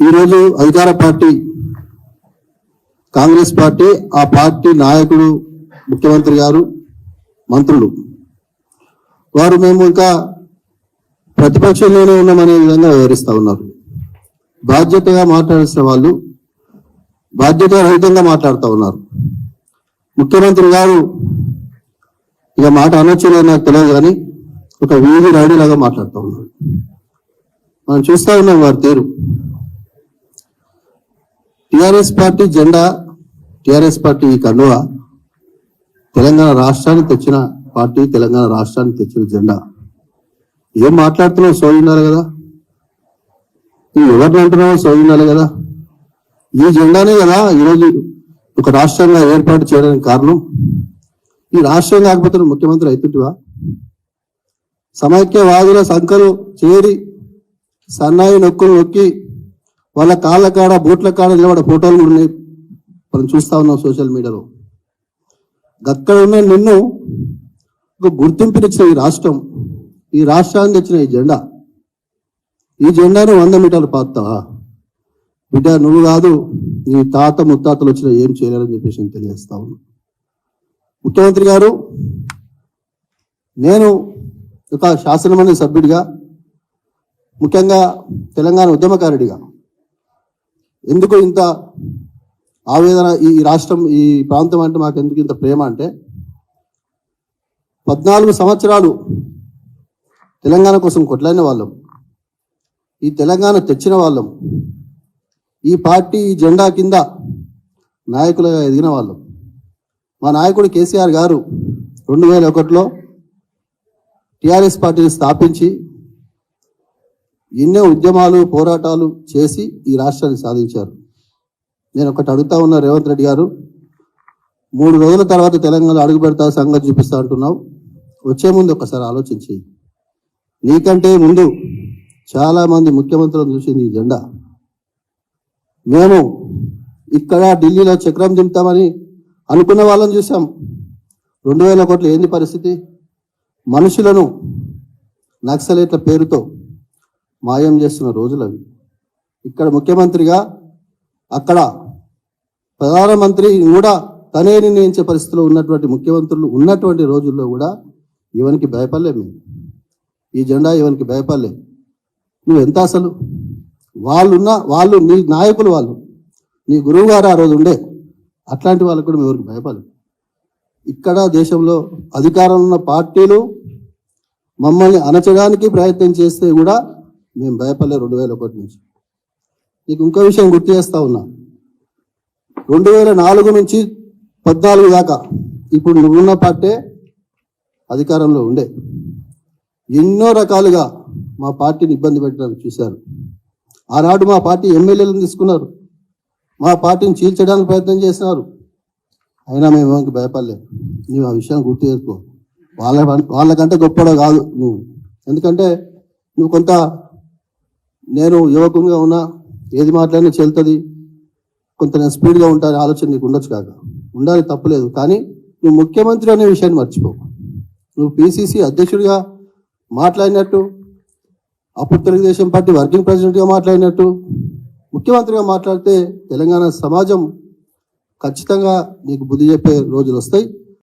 ఈరోజు అధికార party Congress party ఆ పార్టీ నాయకుడు ముఖ్యమంత్రి గారు మంత్రులు. వారు మేము ఇంకా ప్రతిపక్షంలోనే ఉన్నామనే విధంగా వివరిస్తూ ఉన్నారు. బాధ్యతగా మాట్లాడాల్సిన వాళ్ళు బాధ్యత రహితంగా మాట్లాడుతూ ఉన్నారు. ముఖ్యమంత్రి గారు ఇక మాట అనొచ్చు నాకు తెలియదు కానీ ఒక వీధి రౌడీలాగా మాట్లాడుతూ ఉన్నారు. మనం చూస్తా ఉన్నాం వారి తీరు టిఆర్ఎస్ పార్టీ జెండా టిఆర్ఎస్ పార్టీ ఈ కండువ తెలంగాణ రాష్ట్రానికి తెచ్చిన పార్టీ తెలంగాణ రాష్ట్రానికి తెచ్చిన జెండా. ఏం మాట్లాడుతున్నావు సోయి కదా? నువ్వు ఎవరిని అంటున్నావు సోయి కదా? ఈ జెండానే కదా ఈరోజు ఒక రాష్ట్రంగా ఏర్పాటు చేయడానికి కారణం. ఈ రాష్ట్రం కాకపోతే ముఖ్యమంత్రి అవుతుంటివా సమైక్యవాదుల సంఖలు చేరి సన్నాయి నొక్కులు నొక్కి వాళ్ళ కాళ్ళ కాడ బూట్ల కాడ నిలబడే ఫోటోలు కూడా ఉన్నాయి. మనం చూస్తా ఉన్నాం సోషల్ మీడియాలో అక్కడ ఉన్న నిన్ను ఒక గుర్తింపునిచ్చిన ఈ రాష్ట్రం ఈ రాష్ట్రాన్ని తెచ్చిన ఈ జెండా. ఈ జెండాను వంద మీటర్లు పాతావా బిడ్డ నువ్వు కాదు నీ తాత ముత్తాతలు వచ్చినా ఏం చేయలేరని చెప్పేసి నేను తెలియజేస్తా ఉన్నా. ముఖ్యమంత్రి గారు నేను ఒక శాసనమండలి సభ్యుడిగా ముఖ్యంగా తెలంగాణ ఉద్యమకారుడిగా ఎందుకు ఇంత ఆవేదన ఈ రాష్ట్రం ఈ ప్రాంతం అంటే మాకు ఎందుకు ఇంత ప్రేమ అంటే పద్నాలుగు సంవత్సరాలు తెలంగాణ కోసం కొట్లాడిన వాళ్ళం. ఈ తెలంగాణ తెచ్చిన వాళ్ళం. ఈ పార్టీ ఈ జెండా కింద నాయకులుగా ఎదిగిన వాళ్ళం. మా నాయకుడు కేసీఆర్ గారు రెండు వేల ఒకటిలో టిఆర్ఎస్ పార్టీని స్థాపించి ఎన్నో ఉద్యమాలు పోరాటాలు చేసి ఈ రాష్ట్రాన్ని సాధించారు. నేను ఒకటి అడుగుతా ఉన్నా రేవంత్ రెడ్డి గారు. మూడు రోజుల తర్వాత తెలంగాణ అడుగు పెడతా సంగతి చూపిస్తా అంటున్నావు. వచ్చే ముందు ఒకసారి ఆలోచించి నీకంటే ముందు చాలామంది ముఖ్యమంత్రులను చూసింది ఈ జెండా. మేము ఇక్కడ ఢిల్లీలో చక్రం దింపుతామని అనుకున్న వాళ్ళని చూసాం రెండు వేల కోట్లు ఏంది పరిస్థితి? మనుషులను నక్సలేట్ల పేరుతో మాయం చేస్తున్న రోజులు అవి ఇక్కడ ముఖ్యమంత్రిగా అక్కడ ప్రధానమంత్రి కూడా తనే నిర్ణయించే పరిస్థితిలో ఉన్నటువంటి ముఖ్యమంత్రులు ఉన్నటువంటి రోజుల్లో కూడా ఇవనికి భయపడలే మేము. ఈ జెండా ఇవనికి భయపడలే. నువ్వు ఎంత అసలు? వాళ్ళున్న వాళ్ళు నీ నాయకులు వాళ్ళు నీ గురువు గారు ఆ రోజు ఉండే అట్లాంటి వాళ్ళకు కూడా మేము భయపడలేదు ఇక్కడ దేశంలో అధికారంలో ఉన్న పార్టీలు మమ్మల్ని అణచడానికి ప్రయత్నం చేస్తే కూడా మేము భయపడలే రెండు వేల ఒకటి నుంచి. నీకు ఇంకో విషయం గుర్తు చేస్తా ఉన్నా. రెండు వేల నాలుగు నుంచి పద్నాలుగు దాకా ఇప్పుడు నువ్వున్న పార్టీ అధికారంలో ఉండే. ఎన్నో రకాలుగా మా పార్టీని ఇబ్బంది పెట్టడానికి చూశారు. ఆనాడు మా పార్టీ ఎమ్మెల్యేలను తీసుకున్నారు. మా పార్టీని చీల్చడానికి ప్రయత్నం చేసినారు. అయినా మేము ఎవరికి భయపడలేదు నువ్వు ఆ విషయాన్ని గుర్తు చేసుకో. వాళ్ళ వాళ్ళకంటే గొప్పడో కాదు నువ్వు. ఎందుకంటే నువ్వు కొంత నేను యువకునిగా ఉన్నా ఏది మాట్లాడినా చెల్తుంది కొంత నేను స్పీడ్గా ఉంటాను ఆలోచన నీకు ఉండొచ్చు కాక. ఉండాలి తప్పలేదు. కానీ నువ్వు ముఖ్యమంత్రి అనే విషయాన్ని మర్చిపో. నువ్వు పిసిసి అధ్యక్షుడిగా మాట్లాడినట్టు అప్పుడు తెలుగుదేశం పార్టీ వర్కింగ్ ప్రెసిడెంట్గా మాట్లాడినట్టు ముఖ్యమంత్రిగా మాట్లాడితే తెలంగాణ సమాజం ఖచ్చితంగా నీకు బుద్ధి చెప్పే రోజులు వస్తాయి.